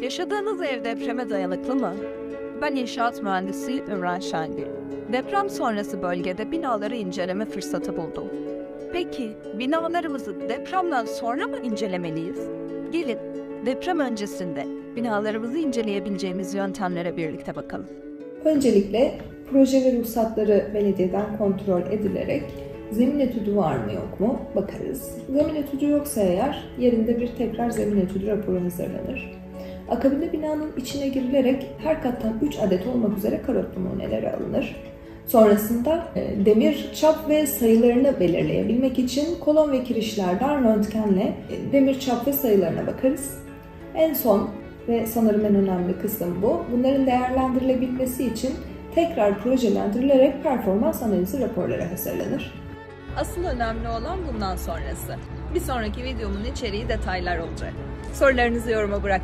Yaşadığınız ev depreme dayanıklı mı? Ben inşaat mühendisi Ümran Şengül. Deprem sonrası bölgede binaları inceleme fırsatı buldum. Peki binalarımızı depremden sonra mı incelemeliyiz? Gelin deprem öncesinde binalarımızı inceleyebileceğimiz yöntemlere birlikte bakalım. Öncelikle proje ve ruhsatları belediyeden kontrol edilerek zemin etüdü var mı yok mu bakarız. Zemin etüdü yoksa eğer yerinde bir tekrar zemin etüdü raporu hazırlanır. Akabinde binanın içine girilerek her kattan 3 adet olmak üzere karot numuneleri alınır. Sonrasında e, demir çap ve sayılarını belirleyebilmek için kolon ve kirişlerden röntgenle e, demir çap ve sayılarına bakarız. En son ve sanırım en önemli kısım bu. Bunların değerlendirilebilmesi için tekrar projelendirilerek performans analizi raporları hazırlanır. Asıl önemli olan bundan sonrası. Bir sonraki videomun içeriği detaylar olacak. Sorularınızı yoruma bırak.